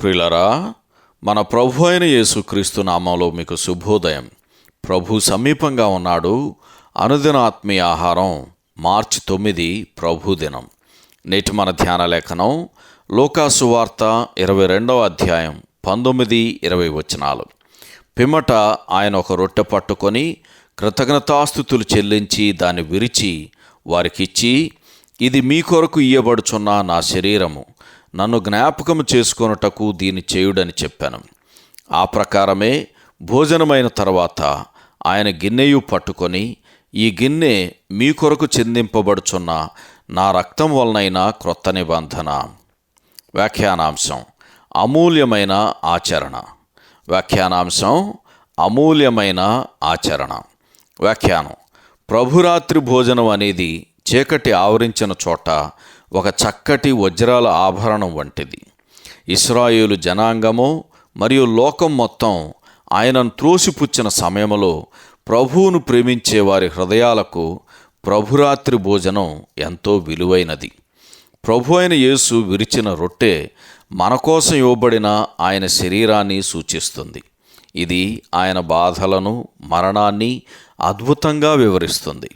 ప్రిలరా మన ప్రభు అయిన యేసుక్రీస్తు నామంలో మీకు శుభోదయం. ప్రభు సమీపంగా ఉన్నాడు. అనుదిన ఆత్మీయ ఆహారం మార్చి తొమ్మిది ప్రభు దినం. నేటి మన ధ్యాన లేఖనం లోకాసు వార్త ఇరవై రెండవ అధ్యాయం పంతొమ్మిది ఇరవై వచనాలు. పిమ్మట ఆయన ఒక రొట్టె పట్టుకొని కృతజ్ఞతాస్థుతులు చెల్లించి దాన్ని విరిచి వారికిచ్చి ఇది మీ కొరకు ఇయ్యబడుచున్న నా శరీరము. నన్ను జ్ఞాపకం చేసుకొనుటకు దీన్ని చేయుడని చెప్పాను. ఆ ప్రకారమే భోజనమైన తర్వాత ఆయన గిన్నెయు పట్టుకొని ఈ గిన్నె మీ కొరకు చెందింపబడుచున్న నా రక్తం వలనైనా క్రొత్త నిబంధన. వ్యాఖ్యానాంశం అమూల్యమైన ఆచరణ. వ్యాఖ్యానాంశం అమూల్యమైన ఆచరణ. వ్యాఖ్యానం ప్రభురాత్రి భోజనం అనేది చీకటి ఆవరించిన చోట ఒక చక్కటి వజ్రాల ఆభరణం వంటిది. ఇస్రాయేలు జనాంగము మరియు లోకం మొత్తం ఆయనను త్రోసిపుచ్చిన సమయంలో ప్రభువును ప్రేమించే వారి హృదయాలకు ప్రభురాత్రి భోజనం ఎంతో విలువైనది. ప్రభు అయిన యేసు విరిచిన రొట్టె మన కోసం ఇవ్వబడిన ఆయన శరీరాన్ని సూచిస్తుంది. ఇది ఆయన బాధలను మరణాన్ని అద్భుతంగా వివరిస్తుంది.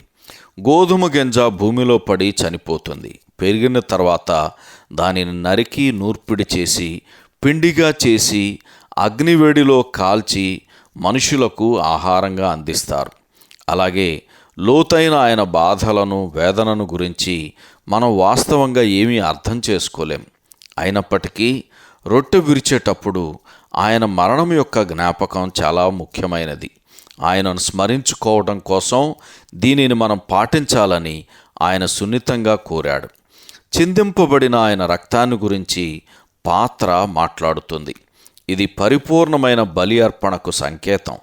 గోధుమ గింజ భూమిలో పడి చనిపోతుంది. పెరిగిన తర్వాత దానిని నరికి నూర్పిడి చేసి పిండిగా చేసి అగ్నివేడిలో కాల్చి మనుషులకు ఆహారంగా అందిస్తారు. అలాగే లోతైన ఆయన బాధలను వేదనను గురించి మనం వాస్తవంగా ఏమీ అర్థం చేసుకోలేం. అయినప్పటికీ రొట్టె విరిచేటప్పుడు ఆయన మరణం యొక్క జ్ఞాపకం చాలా ముఖ్యమైనది. ఆయనను స్మరించుకోవడం కోసం దీనిని మనం పాటించాలని ఆయన సున్నితంగా కోరాడు. చిందింపబడిన ఆయన రక్తాన్ని గురించి పాత్ర మాట్లాడుతుంది. ఇది పరిపూర్ణమైన బలి అర్పణకు సంకేతం.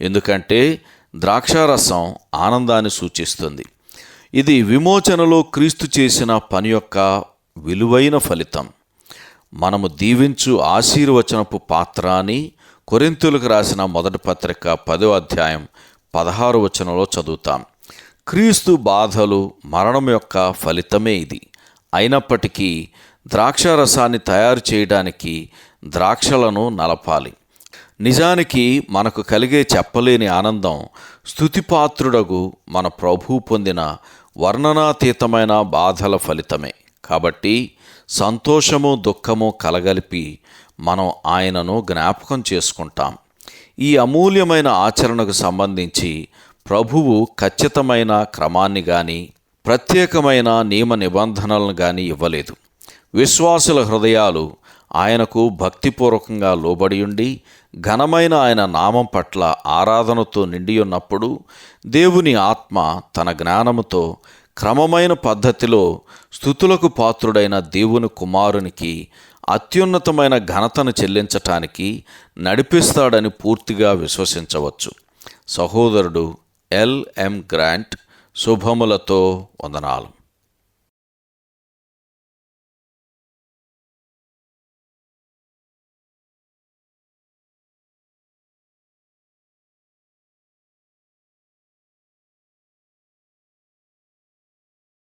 ఎందుకంటే ద్రాక్షారసం ఆనందాన్ని సూచిస్తుంది. ఇది విమోచనలో క్రీస్తు చేసిన పని యొక్క విలువైన ఫలితం. మనము దీవించు ఆశీర్వచనపు పాత్ర అని కొరింతులకు రాసిన మొదటి పత్రిక పదో అధ్యాయం పదహారు వచనంలో చదువుతాం. క్రీస్తు బాధలు మరణం యొక్క ఫలితమే ఇది. అయినప్పటికీ ద్రాక్షారసాన్ని తయారు చేయడానికి ద్రాక్షలను నలపాలి. నిజానికి మనకు కలిగే చెప్పలేని ఆనందం స్థుతిపాత్రుడగు మన ప్రభు పొందిన వర్ణనాతీతమైన బాధల ఫలితమే. కాబట్టి సంతోషము దుఃఖము కలగలిపి మనం ఆయనను జ్ఞాపకం చేసుకుంటాం. ఈ అమూల్యమైన ఆచరణకు సంబంధించి ప్రభువు ఖచ్చితమైన క్రమాన్ని కానీ ప్రత్యేకమైన నియమ నిబంధనలను కానీ ఇవ్వలేదు. విశ్వాసుల హృదయాలు ఆయనకు భక్తిపూర్వకంగా లోబడి ఉండి ఘనమైన ఆయన నామం పట్ల ఆరాధనతో నిండి ఉన్నప్పుడు దేవుని ఆత్మ తన జ్ఞానముతో క్రమమైన పద్ధతిలో స్థుతులకు పాత్రుడైన దేవుని కుమారునికి అత్యున్నతమైన ఘనతను చెల్లించటానికి నడిపిస్తాడని పూర్తిగా విశ్వసించవచ్చు. సహోదరుడు ఎల్ఎం గ్రాంట్ శుభములతో వందనాలు.